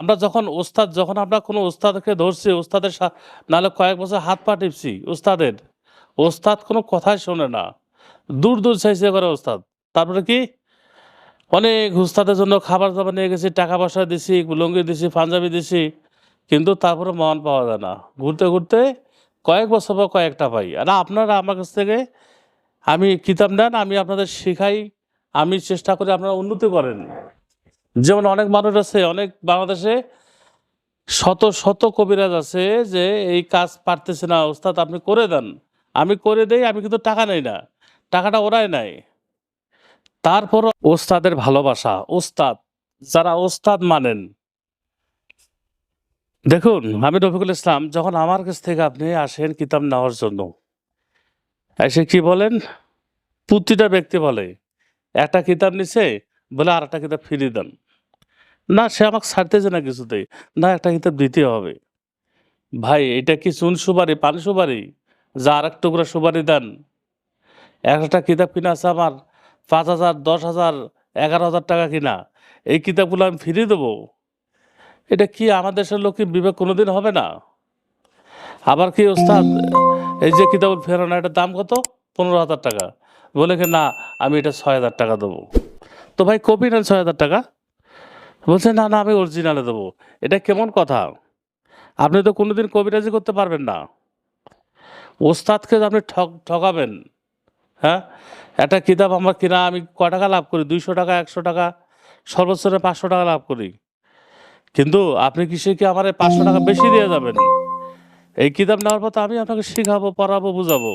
আমরা যখন ওস্তাদ, যখন আমরা কোনো ওস্তাদকে ধরছি, ওস্তাদের নাহলে কয়েক বছর হাত পা টিপছি ওস্তাদের। ওস্তাদ কোনো কথাই শোনে না। দূর দূর চাইছে করে ওস্তাদ। তারপরে কি? অনেক উস্তাদের জন্য খাবার দাবার নিয়ে গেছি, টাকা পয়সা দিছি, লুঙ্গি দিছি, পাঞ্জাবি দিছি। কিন্তু তারপরে মন পাওয়া যায় না। ঘুরতে ঘুরতে কয়েক বছর পর কয়েকটা পাই। আর আপনারা আমার কাছ থেকে আমি কিতাব নেন, আমি আপনাদের শেখাই, আমি চেষ্টা করি আপনারা উন্নতি করেন। যেমন অনেক মানুষ আছে, অনেক বাংলাদেশে শত শত কবিরাজ আছে যে এই কাজ পারতেছে না, ওস্তাদ আপনি করে দেন। আমি করে দেই, আমি কিন্তু টাকা নেই না, টাকাটা ওরাই নাই তারপর ওস্তাদের ভালোবাসা, ওস্তাদ, যারা ওস্তাদ মানেন। দেখুন, আমি রফিকুল ইসলাম, যখন আমার কাছ থেকে আপনি আসেন কিতাব নেওয়ার জন্য, এসে কি বলেন? প্রতিটা ব্যক্তি বলে, একটা কিতাব নিছে, বলে আর একটা কিতাব ফিরিয়ে দেন। না, সে আমাকে ছাড়তেছে না কিছুতেই। না, একটা কিতাব দিতে হবে। ভাই, এটা কি চুন সুপারি, পানি সুপারি? যা আর এক টুকরা সুপারি দেন। একটা কিতাব কিনা আছে আমার, পাঁচ হাজার, দশ হাজার, এগারো হাজার টাকা কিনা। এই কিতাবগুলো আমি ফিরিয়ে দেবো। এটা কি আমাদের দেশের লোক বিবেক কোনোদিন হবে না? আবার কি, ওস্তাদ, এই যে কিতাব ফেরানো এটার দাম কত? পনেরো হাজার টাকা। বলে কি, না, আমি এটা ছয় হাজার টাকা দেবো। তো ভাই, কপি নেন ছয় হাজার টাকা? বলছে, না না, আমি অরিজিনালে দেবো। এটা কেমন কথা? আপনি তো কোনোদিন কবিরাজি করতে পারবেন না। ওস্তাদকে আপনি ঠক ঠকাবেন হ্যাঁ? একটা কিতাব আমার কিনা, আমি ক টাকা লাভ করি? দুইশো টাকা, একশো টাকা সর্বোচ্চ পাঁচশো টাকা লাভ করি। কিন্তু আপনি কি সে কি আমার পাঁচশো টাকা বেশি দিয়ে যাবেন? এই কিতাব নেওয়ার পর তো আমি আপনাকে শেখাবো, পড়াবো, বুঝাবো।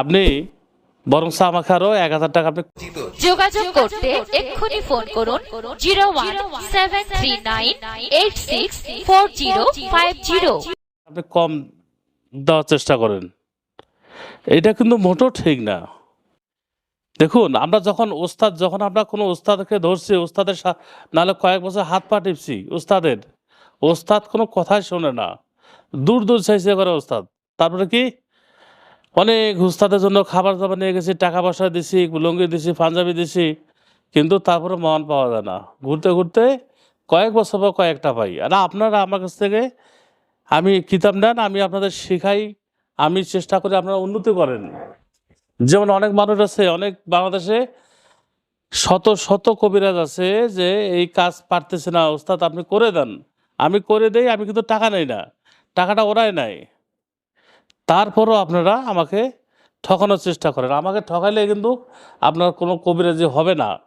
আপনি বরং আমাকে আরও এক হাজার টাকা আপনি যোগাযোগ করতে এক্ষুনি ফোন করুন zero one seven three nine eight six four zero five zero. আপনি কম দেওয়ার চেষ্টা করেন। এটা কিন্তু মোটেও ঠিক না। দেখুন আমরা যখন ওস্তাদ যখন আমরা কোনো ওস্তাদকে ধরছি ওস্তাদের নাহলে কয়েক বছর হাত পা টিপছি ওস্তাদের। ওস্তাদ কোনো কথাই শোনে না। দূর দূর চাইছে করে ওস্তাদ। তারপরে কি? অনেক হুস্তাদের জন্য খাবার দাবার নিয়ে গেছি, টাকা পয়সা দিছি, লুঙ্গি দিছি, পাঞ্জাবি দিছি, কিন্তু তারপরে মন পাওয়া যায় না। ঘুরতে ঘুরতে কয়েক বছর পর কয়েকটা পাই। আর আপনারা আমার কাছ থেকে আমি কিতাব নেন, আমি আপনাদের শেখাই, আমি চেষ্টা করি আপনারা উন্নতি করেন। যেমন অনেক মানুষ আছে, অনেক বাংলাদেশে শত শত কবিরাজ আছে যে এই কাজ পারতেছে না ওস্তাদ আপনি করে দেন। আমি করে দেই, আমি কিন্তু টাকা নেই না। টাকাটা ওরাই নাই তারপরও আপনারা আমাকে ঠকানোর চেষ্টা করেন। আমাকে ঠকাইলে কিন্তু আপনার কোনো কবিরাজি হবে না।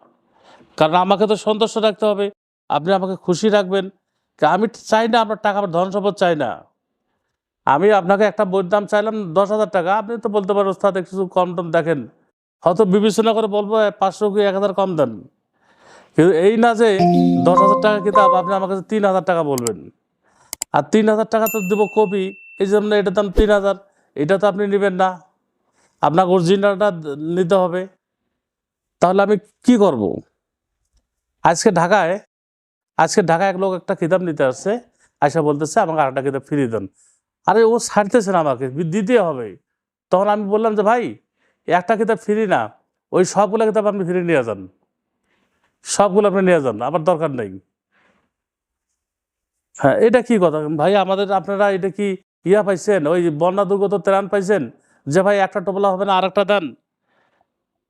কারণ আমাকে তো সন্তুষ্ট রাখতে হবে। আপনি আমাকে খুশি রাখবেন। আমি চাই না আপনার টাকা, আমার ধন সম্পদ চাই না। আমি আপনাকে একটা বইয়ের দাম চাইলাম দশ হাজার টাকা। আপনি তো বলতে পারেন, ওস্তাদ, একটু কম টম দেখেন। হয়তো বিবেচনা করে বলব পাঁচশো কি এক হাজার কম দেন? কিন্তু এই না যে দশ হাজার টাকা কিতাব, আপনি আমার কাছে তিন হাজার টাকা বলবেন। আর তিন হাজার টাকা তো দেবো কপি। এই জন্য এটার দাম তিন হাজার, এটা তো আপনি নেবেন না। আপনাকে অরিজিনালটা নিতে হবে। তাহলে আমি কি করব? আজকে ঢাকায় আজকে ঢাকায় এক লোক একটা কিতাব নিতে আসছে আয়সা বলতেছে, আমাকে আরেকটা কিতাব ফিরিয়ে দেন। আরে ও ছাড়তেছে না আমাকে দিতে হবে। তখন আমি বললাম যে, ভাই, একটা কিতাব ফিরি না, ওই সবগুলো কিতাব আপনি ফিরে নিয়ে যান। সবগুলো আপনি নিয়ে যান, আমার দরকার নেই। হ্যাঁ এটা কি কথা? ভাই, আমাদের আপনারা এটা কি ইয়া পাইছেন, ওই বন্যা দুর্গত ত্রাণ পাইছেন? যে ভাই একটা টোপলা হবে না আর একটা দেন।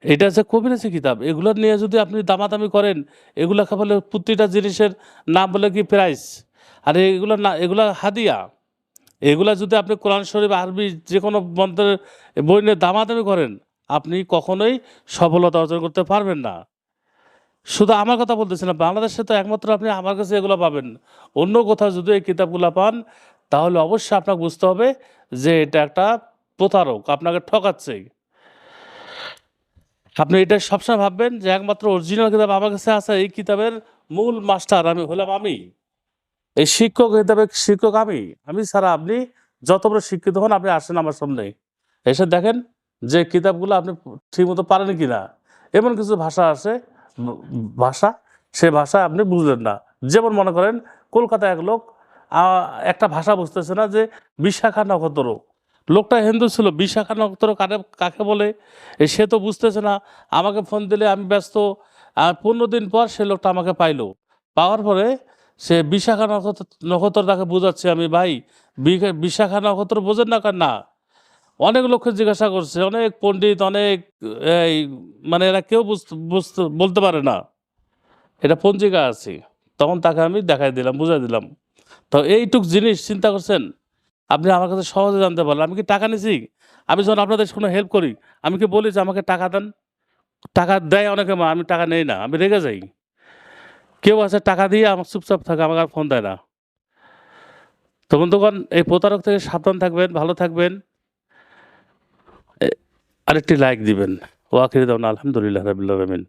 এটা হচ্ছে কবিরাজি কিতাব। এগুলো নিয়ে যদি আপনি দামাদামি করেন, এগুলো বলে প্রতিটা জিনিসের নাম বলে কি প্রাইস? আর এগুলো না, এগুলো হাদিয়া। এগুলো যদি আপনি কোরআন শরীফ, আরবি যে কোনো মন্ত্রের বই নিয়ে দামাদামি করেন, আপনি কখনোই সফলতা অর্জন করতে পারবেন না। শুধু আমার কথা বলতেছি না, বাংলাদেশে তো একমাত্র আপনি আমার কাছে এগুলো পাবেন। অন্য কোথাও যদি এই কিতাবগুলো পান তাহলে অবশ্যই আপনাকে বুঝতে হবে যে এটা একটা প্রতারক, আপনাকে ঠকাচ্ছে। আপনি এটা সবসময় ভাববেন যে একমাত্র অরিজিনাল কিতাব আমার কাছে আছে, এই কিতাবের মূল মাস্টার আমি হলাম আমি। এই শিক্ষক হিসাবে শিক্ষক আমি। আমি ছাড়া আপনি যত বড় শিক্ষিত হন আপনি আসেন আমার সামনে। এসে দেখেন যে কিতাবগুলো আপনি ঠিকমতো পারেন কি না এমন কিছু ভাষা আছে ভাষা, সে ভাষা আপনি বুঝলেন না। যেমন মনে করেন, কলকাতায় এক লোক একটা ভাষা বুঝতেছে না যে বিশাখা নক্ষত্র। লোকটা হিন্দু ছিল, বিশাখা নক্ষত্র কারে, কাকে বলে? সে তো বুঝতেছে না। আমাকে ফোন দিলে আমি ব্যস্ত। আর পনেরো দিন পর সে লোকটা আমাকে পাইলো। পাওয়ার পরে সে বিশাখা নক্ষত্র নক্ষত্র তাকে বোঝাচ্ছে আমি, ভাই বিশাখা নক্ষত্র বোঝেন না কেন না? অনেক লোককে জিজ্ঞাসা করছে, অনেক পণ্ডিত, অনেক, এই মানে এরা কেউ বুঝতে বুঝতে, বলতে পারে না। এটা পঞ্জিকা আছে। তখন তাকে আমি দেখাই দিলাম, বুঝাই দিলাম। তো এইটুক জিনিস চিন্তা করছেন? আপনি আমার কাছে সহজে জানতে পারলেন। আমি কি টাকা নিছি? আমি যখন আপনাদের কোনো হেল্প করি, আমি কি বলি যে আমাকে টাকা দেন? টাকা দেয় অনেকে মা, আমি টাকা নেই না, আমি রেগে যাই। কেউ আছে টাকা দিয়ে আমার চুপচাপ থাকে, আমাকে আর ফোন দেয় না। তো বন্ধুগণ, এই প্রতারক থেকে সাবধান থাকবেন, ভালো থাকবেন। আরেকটি লাইক দিবেন। ওয়াকির দাউন আলহামদুলিল্লাহ রবিল্লা রহমিন